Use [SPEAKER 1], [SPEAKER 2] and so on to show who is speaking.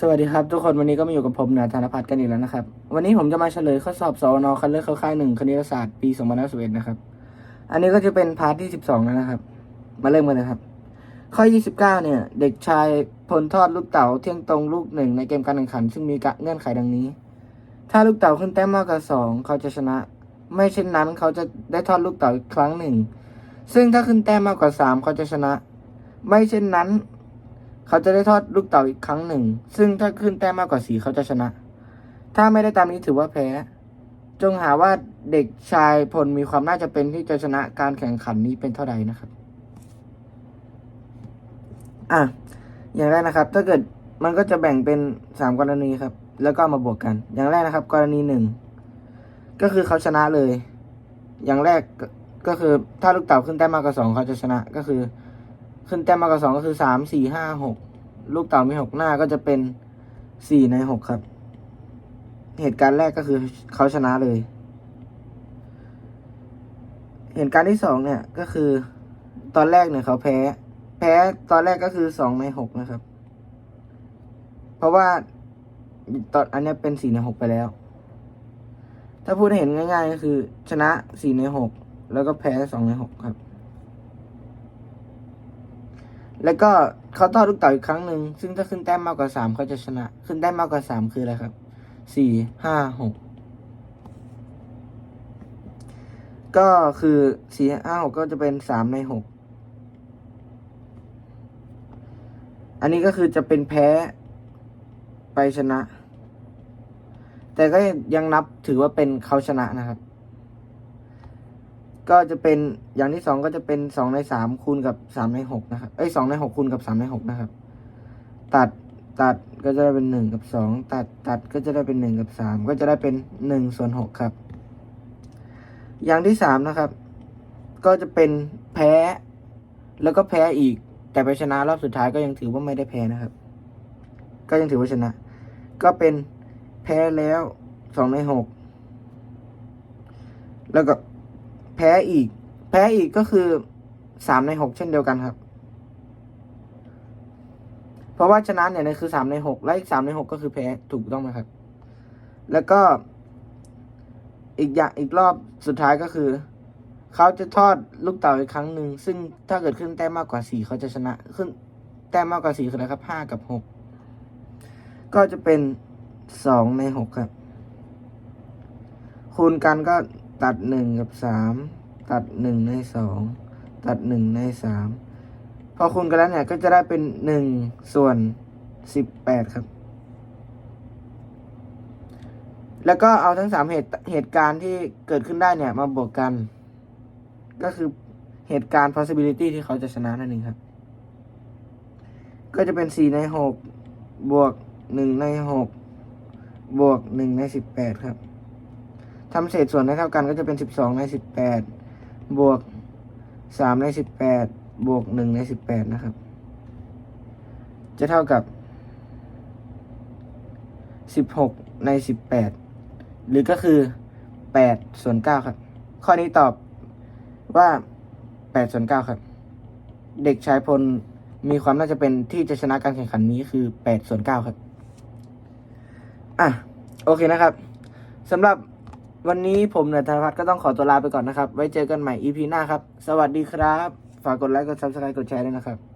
[SPEAKER 1] สวัสดีครับ ทุกคนวันนี้ก็มาอยู่กับผมนือธนพัฒน์กันอีกแล้วนะครับ วันนี้ผมจะมาเฉลยข้อสอบสวนคันเลือกเข้าค่ายหนึ่งคณิตศาสตร์ปี2021นะครับ อันนี้ก็จะเป็นพาร์ทที่12แล้วนะครับ มาเริ่มกันเลยครับ ข้อ29เนี่ย เด็กชายพลทอดลูกเต๋าเที่ยงตรงลูกหนึ่งในเกมการแข่งขัน ซึ่งมีเงื่อนไขดังนี้ ถ้าลูกเต๋าขึ้นแต้มมากกว่าสองเขาจะชนะ ไม่เช่นนั้นเขาจะได้ทอดลูกเต๋าอีกครั้งหนึ่งซึ่งถ้าขึ้นแต้มมากกว่าสามเขาจะชนะ ไม่เช่นนั้น เขาจะได้ทอดลูกเต๋าอีกครั้งหนึ่ง ซึ่งถ้าขึ้นแต้มมากกว่าสีเขาจะชนะ ถ้าไม่ได้ตามนี้ถือว่าแพ้ จงหาว่าเด็กชายพลมีความน่าจะเป็นที่จะชนะการแข่งขันนี้เป็นเท่าใดนะครับ อะ อย่างแรกนะครับ ถ้าเกิดมันก็จะแบ่งเป็นสามกรณีครับ แล้วก็มาบวกกัน อย่างแรกนะครับ กรณีหนึ่งก็คือเขาชนะเลย อย่างแรกก็คือถ้าลูกเต๋าขึ้นแต้มมากกว่าสองเขาจะชนะก็คือ ขึ้นแต้มมากกว่าสองก็คือสามสี่ห้าหกลูกเต๋ามีหกหน้าก็จะเป็นสี่ในหกครับ เหตุการณ์แรกก็คือเขาชนะเลย เหตุการณ์ที่สองเนี่ยก็คือ ตอนแรกเนี่ยเขาแพ้ แพ้ตอนแรกก็คือสองในหกนะครับ เพราะว่าตอนอันนี้เป็นสี่ในหกไปแล้ว ถ้าพูดให้เห็นง่าย ๆ ก็คือ ชนะสี่ในหกแล้วก็แพ้สองในหกครับ แล้วก็เขาต่อลูกเต๋าอีกครั้งหนึ่ง ซึ่งถ้าขึ้นแต้มมากกว่าสามเขาจะชนะ ขึ้นแต้มมากกว่าสามคืออะไรครับ สี่ห้าหก ก็คือสี่ห้าหกก็จะเป็นสามในหก อันนี้ก็คือจะเป็นแพ้ไปชนะ แต่ก็ยังนับถือว่าเป็นเขาชนะนะครับ ก็จะเป็นอย่างที่สองก็จะเป็นสองในสามคูณกับสามในหกนะครับ เอ้ยสองในหกคูณกับสามในหกนะครับ ตัดตัดก็จะได้เป็นหนึ่งกับสองตัดตัดก็จะได้เป็นหนึ่งกับสามก็จะได้เป็นหนึ่งส่วนหกครับ อย่างที่สามนะครับ ก็จะเป็นแพ้ แล้วก็แพ้อีก แต่ไปชนะรอบสุดท้ายก็ยังถือว่าไม่ได้แพ้นะครับ ก็ยังถือว่าชนะ ก็เป็นแพ้แล้วสองในหกแล้วก็ แพ้อีก แพ้อีกก็คือสามในหกเช่นเดียวกันครับ เพราะว่าชนะเนี่ยคือสามในหกและอีกสามในหกก็คือแพ้ถูกต้องไหมครับ แล้วก็ อีกอย่างอีกรอบสุดท้ายก็คือเขาจะทอดลูกเต๋าอีกครั้งหนึ่งซึ่งถ้าเกิดขึ้นแต้มมากกว่าสี่เขาจะชนะขึ้น แต้มมากกว่าสี่คืออะไรครับห้ากับหกก็จะเป็นสองในหกครับ คูณกันก็ ตัดหนึ่งกับสามตัดหนึ่งในสองตัดหนึ่งในสามพอคูณกันแล้วเนี่ยก็จะได้เป็นหนึ่งส่วนสิบแปดครับ แล้วก็เอาทั้งสามเหตุเหตุการณ์ที่เกิดขึ้นได้เนี่ยมาบวกกัน ก็คือเหตุการณ์ possibility ที่เขาจะชนะนั่นเองครับ ก็จะเป็นสี่ในหกบวกหนึ่งในหกบวกหนึ่งในสิบแปดครับ ทำเศษส่วนให้เท่ากันก็จะเป็นสิบสองในสิบแปดบวกสามในสิบแปดบวกหนึ่งในสิบแปดนะครับ จะเท่ากับสิบหกในสิบแปดหรือก็คือแปดส่วนเก้าครับ ข้อนี้ตอบว่าแปดส่วนเก้าครับ เด็กชายพลมีความน่าจะเป็นที่จะชนะการแข่งขันนี้คือแปดส่วนเก้าครับ อะ โอเคนะครับสำหรับ วันนี้ผมเนยธนพัฒน์ก็ต้องขอตัวลาไปก่อนนะครับ ไว้เจอกันใหม่ EP หน้าครับ สวัสดีครับ ฝากกดไลค์ กด Subscribe กดแชร์ด้วยนะครับ